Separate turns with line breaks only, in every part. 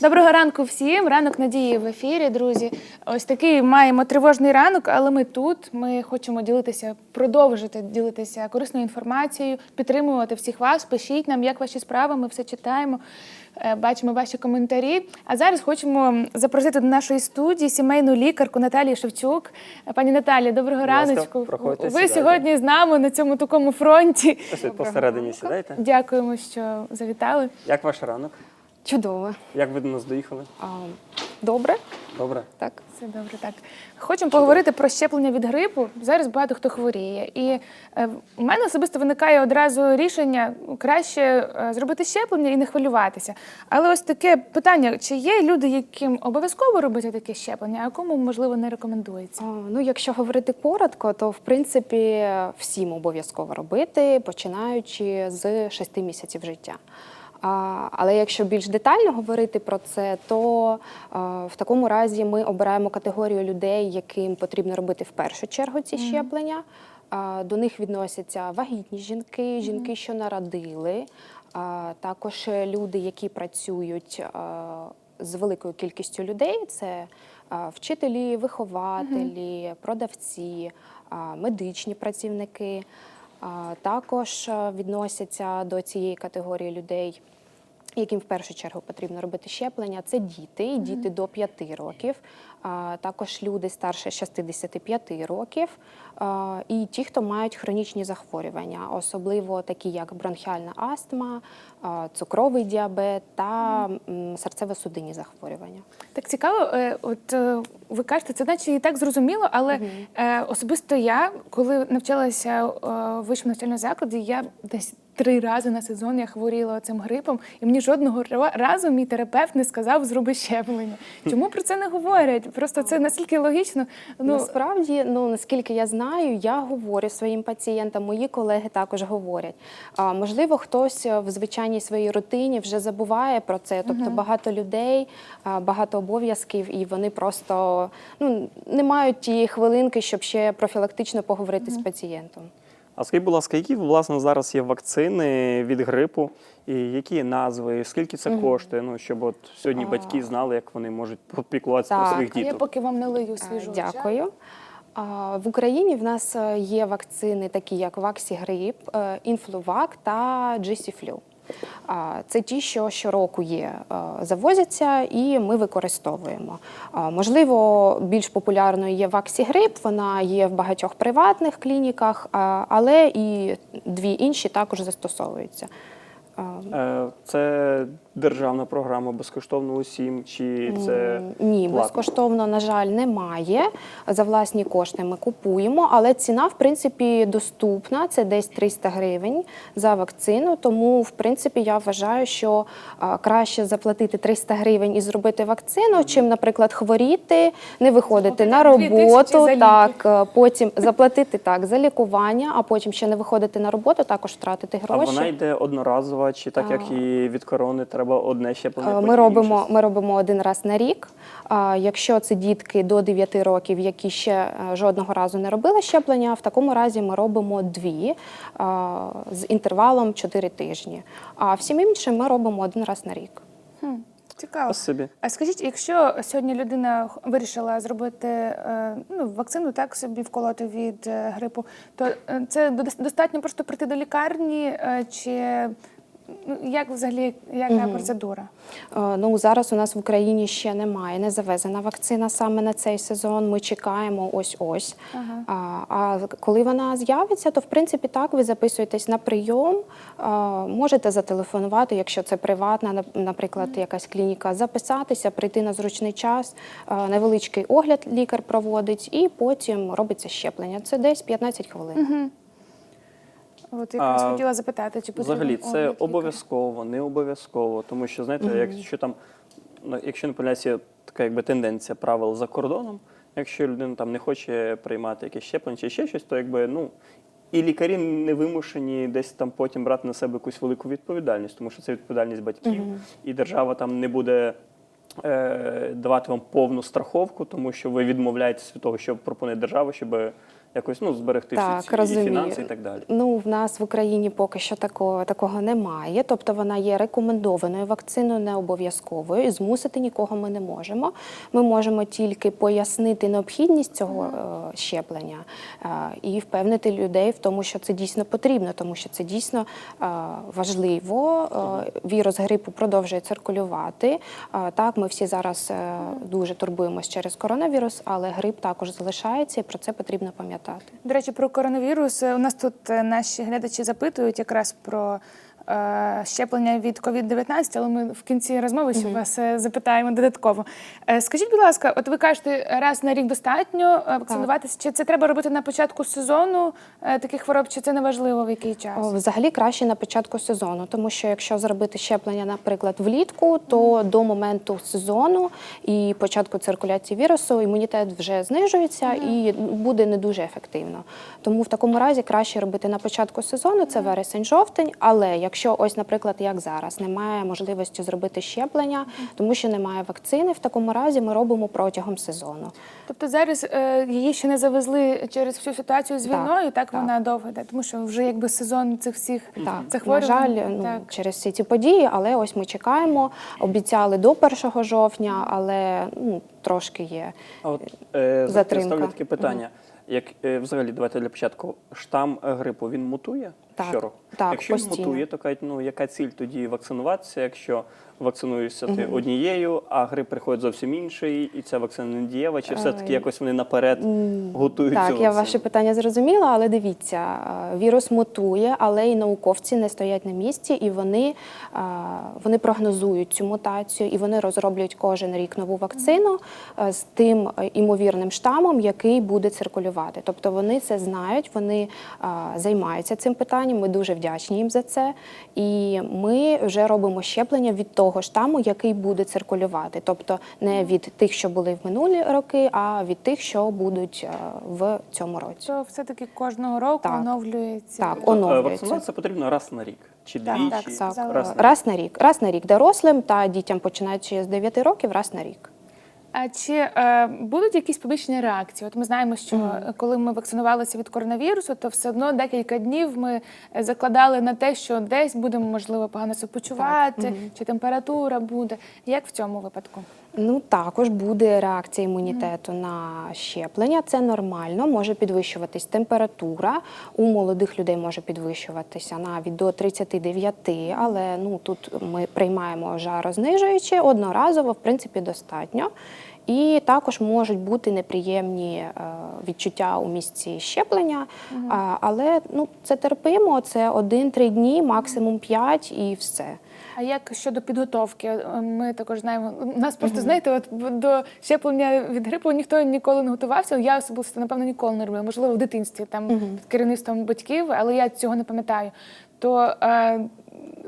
Доброго ранку всім. Ранок надії в ефірі, друзі. Ось такий маємо тривожний ранок, але ми тут. Ми хочемо ділитися, продовжити ділитися корисною інформацією, підтримувати всіх вас. Пишіть нам, як ваші справи. Ми все читаємо, е, бачимо ваші коментарі. А зараз хочемо запросити до нашої студії сімейну лікарку Наталію Шевчук. Пані Наталі, доброго
ласка,
раночку.
проходьте,
Ви
сідайте.
сьогодні з нами на цьому такому фронті.
Посередині сідайте.
Дякуємо, що завітали.
Як ваш ранок?
Чудово.
Як ви до нас доїхали?
А, добре,
Добре?
так.
Все добре, так. Хочемо поговорити про щеплення від грипу. Зараз багато хто хворіє. І е, у мене особисто виникає одразу рішення краще е, зробити щеплення і не хвилюватися. Але ось таке питання: чи є люди, яким обов'язково робити таке щеплення, а кому можливо не рекомендується?
А, ну, якщо говорити коротко, то в принципі всім обов'язково робити, починаючи з 6 місяців життя. Але якщо більш детально говорити про це, то в такому разі ми обираємо категорію людей, яким потрібно робити в першу чергу ці щеплення. До них відносяться вагітні жінки, жінки, що народили, також люди, які працюють з великою кількістю людей. Це вчителі, вихователі, продавці, медичні працівники. Також відносяться до цієї категорії людей яким в першу чергу потрібно робити щеплення, це діти, і діти до 5 років, також люди старше 65 років, і ті, хто мають хронічні захворювання, особливо такі як бронхіальна астма, цукровий діабет та серцево-судинні захворювання.
Так цікаво, е, от е, ви кажете, це наче і так зрозуміло, але е, особисто я, коли навчалася в вищому навчальному закладі, я десь три рази на сезон я хворіла цим грипом, і мені жодного разу мій терапевт не сказав зроби щеплення. Чому про це не говорять? Просто це настільки логічно. Ну
Насправді, ну наскільки я знаю, я говорю своїм пацієнтам, мої колеги також говорять. А, можливо, хтось е, в звичайній своїй рутині вже забуває про це. Тобто багато людей, багато обов'язків, і вони просто ну, не мають тієї хвилинки, щоб ще профілактично поговорити з пацієнтом.
А скажіть, будь ласка, які власне зараз є вакцини від грипу, і які назви, скільки це коштує? Ну щоб от сьогодні батьки знали, як вони можуть попіклуватися про своїх
а я поки вам не лию свіжу.
Е, Дякую. В Україні в нас е, є вакцини, такі як Ваксі Грип, Інфлувак та Джисіфлю. Це ті, що щороку є, е, завозяться і ми використовуємо. Можливо, більш популярною є Ваксігрип, вона є в багатьох приватних клініках, але і дві інші також застосовуються.
Е, Це державна програма безкоштовно усім, чи це
Ні,
платно?
безкоштовно, на жаль, немає. За власні кошти ми купуємо, але ціна, в принципі, доступна. Це десь 300 гривень за вакцину. Тому, в принципі, я вважаю, що краще заплатити 300 гривень і зробити вакцину, чим, наприклад, хворіти, не виходити на роботу, так е, потім заплатити так за лікування, а потім ще не виходити на роботу, також втратити
а
гроші.
вона йде одноразова, чи так як і від корони треба одне щеплення?
Е, Ми робимо, ми робимо один раз на рік. Якщо це дітки до 9 років, які ще е, жодного разу не робили щеплення, в такому разі ми робимо дві з інтервалом 4 тижні. А всім іншим ми робимо один раз на рік.
Цікаво.
Спасибі.
А скажіть, якщо сьогодні людина х- вирішила зробити е, ну, вакцину, так собі вколоти від е, грипу, то е, це дос- достатньо просто прийти до лікарні, е, чи як взагалі яка процедура?
Е, Ну зараз у нас в Україні ще немає, не завезена вакцина саме на цей сезон. Ми чекаємо ось ось. А, а коли вона з'явиться, то в принципі так ви записуєтесь на прийом. А, можете зателефонувати, якщо це приватна, нап- наприклад, якась клініка, записатися, прийти на зручний час. А, невеличкий огляд лікар проводить, і потім робиться щеплення. Це десь 15 хвилин.
От якраз
А,
хотіла запитати, чи потрібен
Взагалі,
огляд
це
лікаря?
обов'язково, не обов'язково, тому що знаєте, якщо там, ну, якщо не помиляюся, така якби тенденція правил за кордоном, якщо людина там не хоче приймати якесь щеплення чи ще щось, то якби ну. І лікарі не вимушені десь там потім брати на себе якусь велику відповідальність, тому що це відповідальність батьків, і держава там не буде е, давати вам повну страховку, тому що ви відмовляєтесь від того, що пропонує держава, щоб якось ну, зберегти
Так,
всі ці і фінанси і так далі.
Ну, в нас в Україні поки що такого, такого немає. Тобто вона є рекомендованою вакциною, не обов'язковою, і змусити нікого ми не можемо. Ми можемо тільки пояснити необхідність цього е, щеплення е, і впевнити людей в тому, що це дійсно потрібно, тому що це дійсно е, важливо. Е, вірус грипу продовжує циркулювати. Е, так, ми всі зараз е, дуже турбуємось через коронавірус, але грип також залишається, і про це потрібно пам'ятати.
До речі, про коронавірус. Е, у нас тут е, наші глядачі запитують якраз про щеплення від COVID-19, але ми в кінці розмови ще вас е, запитаємо додатково. Е, скажіть, будь ласка, от ви кажете, раз на рік достатньо е, вакцинуватися? Чи це треба робити на початку сезону е, таких хвороб, чи це не важливо в який час?
О, Взагалі краще на початку сезону, тому що якщо зробити щеплення, наприклад, влітку, то до моменту сезону і початку циркуляції вірусу імунітет вже знижується і буде не дуже ефективно. Тому в такому разі краще робити на початку сезону, це вересень-жовтень. Але якщо ось, наприклад, як зараз, немає можливості зробити щеплення, тому що немає вакцини, в такому разі ми робимо протягом сезону.
Тобто зараз е, її ще не завезли через всю ситуацію з війною, так,
так.
вона довго йде, тому що вже якби сезон цих всіх
Так, на жаль, ну,
так.
через всі ці події, але ось ми чекаємо. Обіцяли до 1 жовтня, але ну, трошки є.
А от е,
Затримка.
Ставлю таке питання. Як е, взагалі, давайте для початку, штам грипу він мутує
Так,
щороку?
так,
якщо
постійно.
мутує, то кажуть, ну яка ціль тоді вакцинуватися, якщо вакцинуєшся ти однією, а грип приходить зовсім інший, і ця вакцина не дієва, чи все-таки якось вони наперед готують цю
Так, я ваше питання зрозуміла, але дивіться, е, вірус мутує, але і науковці не стоять на місці, і вони, е, вони прогнозують цю мутацію, і вони розроблюють кожен рік нову вакцину е, з тим е, імовірним штамом, який буде циркулювати. Тобто вони це знають, вони е, займаються цим питанням. Ми дуже вдячні їм за це. І ми вже робимо щеплення від того штаму, який буде циркулювати. Тобто не від тих, що були в минулі роки, а від тих, що будуть е, в цьому році.
То все-таки кожного року
Так.
оновлюється.
Так,
е,
оновлюється.
Вакцинуватися потрібно раз на рік чи
Так,
двічі?
так,
Так,
раз на рік.
раз на рік. Раз на рік дорослим та дітям, починаючи з 9 років, раз на рік.
А чи е, будуть якісь побічні реакції? От ми знаємо, що е, коли ми вакцинувалися від коронавірусу, то все одно декілька днів ми е, закладали на те, що десь будемо можливо погано себе почувати, чи температура буде. Як в цьому випадку?
Ну також буде реакція імунітету на щеплення. Це нормально. Може підвищуватись температура. У молодих людей може підвищуватися навіть до 39, але ну тут ми приймаємо жарознижуючі одноразово, в принципі, достатньо. І також можуть бути неприємні е, відчуття у місці щеплення, а, але ну це терпимо. Це 1-3 дні, максимум 5 і все.
А як щодо підготовки? Е, Ми також знаємо. У нас просто знаєте, от до щеплення від грипу ніхто ніколи не готувався. Я особисто напевно ніколи не робила. Можливо, в дитинстві там під керівництвом батьків, але я цього не пам'ятаю. То е,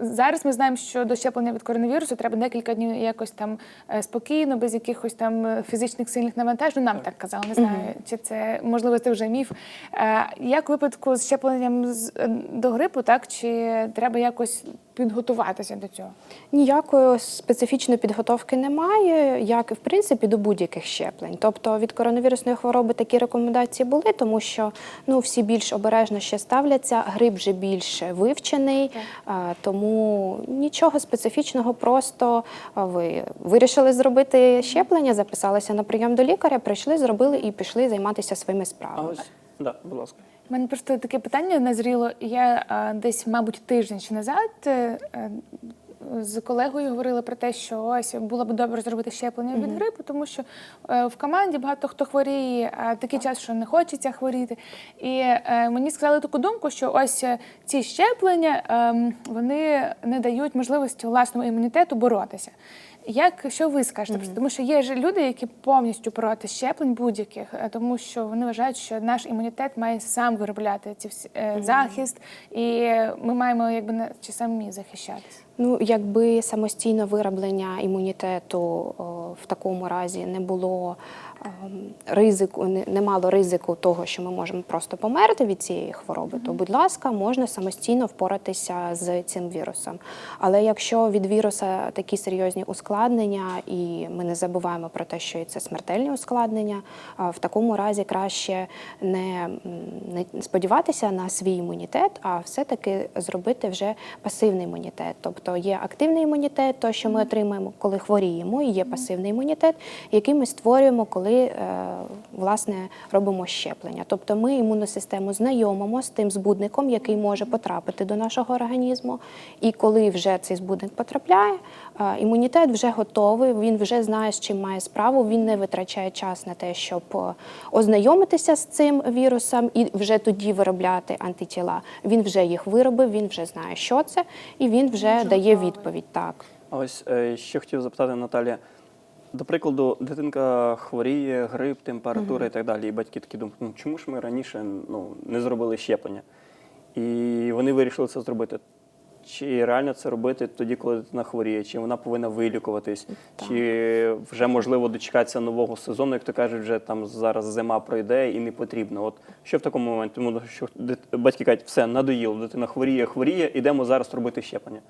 зараз ми знаємо, що до щеплення від коронавірусу треба декілька днів якось там е, спокійно, без якихось там е, фізичних сильних навантажень. Нам так казали, не знаю, чи це можливо це вже міф. Е, як випадку з щепленням з, до грипу, так чи треба якось підготуватися до цього?
Ніякої специфічної підготовки немає, як і в принципі до будь-яких щеплень. Тобто від коронавірусної хвороби такі рекомендації були, тому що ну всі більш обережно ще ставляться. Грип вже більш вивчений, а, тому нічого специфічного. Просто ви вирішили зробити щеплення, записалися на прийом до лікаря, прийшли, зробили і пішли займатися своїми
А
справами.
ось, да, будь ласка.
У мене просто таке питання назріло. Я а, десь, мабуть, тиждень чи назад е, е, з колегою говорила про те, що ось було б добре зробити щеплення від грипу, тому що е, в команді багато хто хворіє, а такий час, що не хочеться хворіти. І е, мені сказали таку думку, що ось е, ці щеплення ем, вони не дають можливості власному імунітету боротися. Як що ви скажете? Просто Тому що є ж люди, які повністю проти щеплень будь-яких, е, тому що вони вважають, що наш імунітет має сам виробляти ці всі е, захист, і ми маємо якби на чи самі захищатися.
Ну, якби самостійно вироблення імунітету в такому разі не було ем, ризику, не, мало ризику того, що ми можемо просто померти від цієї хвороби, то, будь ласка, можна самостійно впоратися з цим вірусом. Але якщо від віруса такі серйозні ускладнення, і ми не забуваємо про те, що це смертельні ускладнення, а в такому разі краще не, не сподіватися на свій імунітет, а все-таки зробити вже пасивний імунітет. Тобто є активний імунітет, то що ми отримуємо, коли хворіємо, і є пасивний імунітет, який ми створюємо, коли е, власне робимо щеплення. Тобто ми імунну систему знайомимо з тим збудником, який може потрапити до нашого організму. І коли вже цей збудник потрапляє, е, імунітет вже готовий, він вже знає, з чим має справу. Він не витрачає час на те, щоб е, ознайомитися з цим вірусом і вже тоді виробляти антитіла. Він вже їх виробив, він вже знає, що це, і він вже дає відповідь. Так.
А ось е, ще хотів запитати Наталія. До прикладу, дитинка хворіє, грип, температура і так далі. І батьки такі думають, ну чому ж ми раніше ну, не зробили щеплення? І вони вирішили це зробити. Чи реально це робити тоді, коли дитина хворіє? Чи вона повинна вилікуватись? Чи вже можливо дочекатися нового сезону, як то кажуть, вже там зараз зима пройде і не потрібно? От що в такому моменті? Тому що батьки кажуть, все надоїло, дитина хворіє, хворіє, ідемо зараз робити щеплення.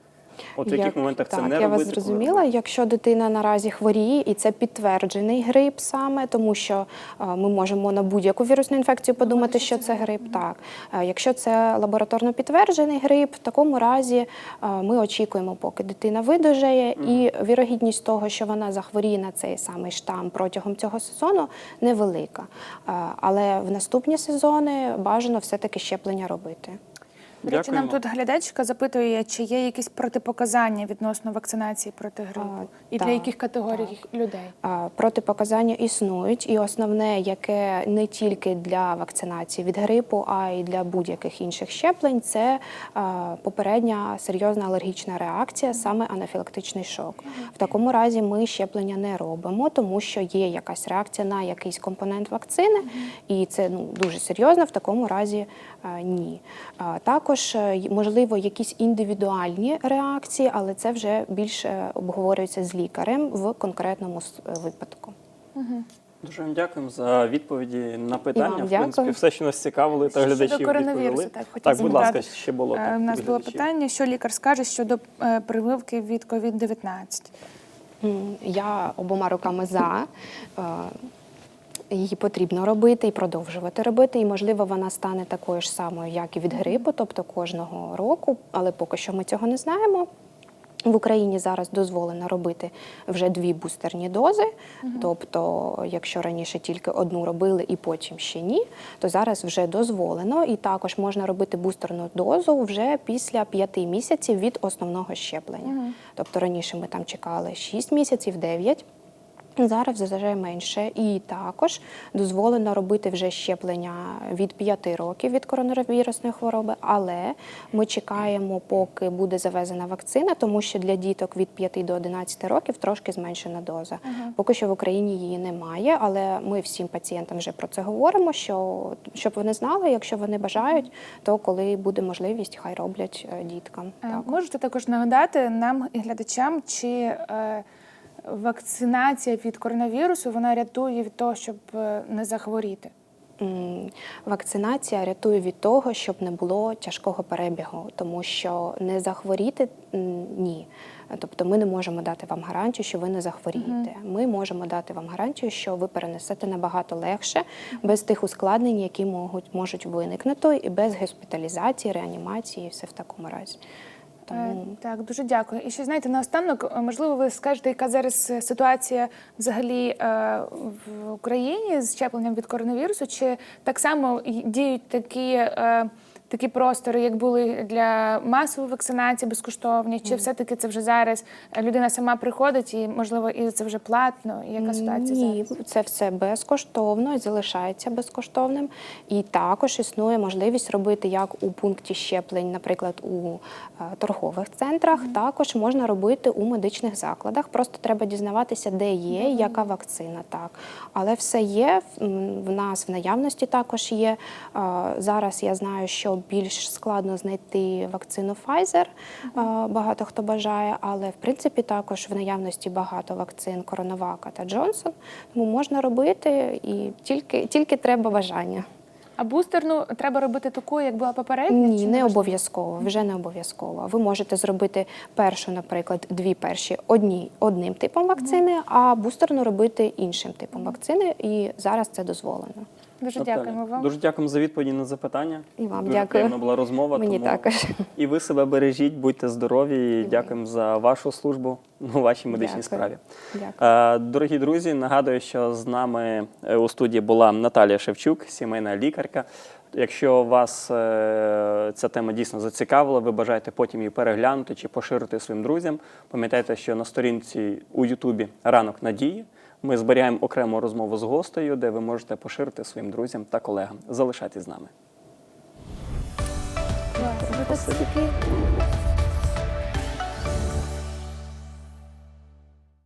От в яких
Як-
моментах це
так,
не
я
робити?
вас
коли
зрозуміла. Якщо дитина наразі хворіє, і це підтверджений грип саме, тому що е, ми можемо на будь-яку вірусну інфекцію подумати, що це грип. Так, Е, якщо це лабораторно підтверджений грип, в такому разі е, ми очікуємо, поки дитина видужає, і вірогідність того, що вона захворіє на цей самий штам протягом цього сезону, невелика. Е, Але в наступні сезони бажано все-таки щеплення робити.
До речі, нам тут глядачка запитує, чи є якісь протипоказання відносно вакцинації проти грипу,
А,
і для яких категорій людей.
А, Протипоказання існують, і основне, яке не тільки для вакцинації від грипу, а й для будь-яких інших щеплень, це а, попередня серйозна алергічна реакція, саме анафілактичний шок. В такому разі ми щеплення не робимо, тому що є якась реакція на якийсь компонент вакцини, і це ну дуже серйозно. В такому разі ні. Також е, можливо якісь індивідуальні реакції, але це вже більше обговорюється з лікарем в конкретному е, випадку.
Дуже вам дякуємо за відповіді на питання.
вам
В принципі,
дякую.
все, що нас цікавило, та
Щодо
глядачів
коронавірусу,
відповіли.
так, хотіла
так, будь ласка, ще було.
Е,
так,
У нас було питання, що лікар скаже щодо е, прививки від COVID-19.
Я обома руками за. Її потрібно робити і продовжувати робити. І, можливо, вона стане такою ж самою, як і від грипу, тобто кожного року, але поки що ми цього не знаємо. В Україні зараз дозволено робити вже дві бустерні дози. Тобто, якщо раніше тільки одну робили і потім ще ні, то зараз вже дозволено. І також можна робити бустерну дозу вже після п'яти місяців від основного щеплення. Тобто раніше ми там чекали 6 місяців, 9. Зараз вже менше, і також дозволено робити вже щеплення від 5 років від коронавірусної хвороби, але ми чекаємо, поки буде завезена вакцина, тому що для діток від 5 до 11 років трошки зменшена доза. Поки що в Україні її немає, але ми всім пацієнтам вже про це говоримо. Що щоб вони знали, якщо вони бажають, то коли буде можливість, хай роблять е, діткам.
Е,
Так.
Можете також нагадати нам і глядачам, чи е, вакцинація від коронавірусу вона рятує від того, щоб е, не захворіти?
Вакцинація рятує від того, щоб не було тяжкого перебігу, тому що не захворіти ні. Тобто ми не можемо дати вам гарантію, що ви не захворієте. Ми можемо дати вам гарантію, що ви перенесете набагато легше, без тих ускладнень, які можуть, можуть виникнути, і без госпіталізації, реанімації, і все в такому разі.
Е,
Тому
Так, дуже дякую. І ще знаєте, наостанок, е, можливо, ви скажете, яка зараз е, ситуація взагалі в Україні з щепленням від коронавірусу? Чи так само діють такі, такі простори, як були для масової вакцинації безкоштовні? Чи все-таки це вже зараз е, людина сама приходить і, можливо, і це вже платно? І Яка ситуація
Ні,
зараз?
це все безкоштовно і залишається безкоштовним. І також існує можливість робити як у пункті щеплень, наприклад, у е, торгових центрах. Також можна робити у медичних закладах. Просто треба дізнаватися, де є, яка вакцина. Так, але все є. В нас в наявності також є. Е, Зараз я знаю, що більш складно знайти вакцину Pfizer. Багато хто бажає, але в принципі також в наявності багато вакцин Коронавака та Джонсон. Тому можна робити і тільки, тільки треба бажання.
А бустерну треба робити такою, як була попередня?
Ні, не обов'язково, вже не обов'язково. Ви можете зробити першу, наприклад, дві перші одні, одним типом вакцини, а бустерну робити іншим типом вакцини. І зараз це дозволено.
Дуже
Наталя,
дякуємо вам.
Дуже дякуємо за відповіді на запитання.
І вам
Дуже
дякую.
приємна була розмова.
Мені
тому
також.
І ви себе бережіть, будьте здорові. І дякуємо за вашу службу у вашій медичній
Дякую.
справі.
Дякую.
Е, Дорогі друзі, нагадую, що з нами е, у студії була Наталія Шевчук, сімейна лікарка. Якщо вас е, ця тема дійсно зацікавила, ви бажаєте потім її переглянути чи поширити своїм друзям, пам'ятайте, що на сторінці у Ютубі Ранок надії ми зберігаємо окрему розмову з гостею, де ви можете поширити своїм друзям та колегам. Залишайтесь з нами.
Так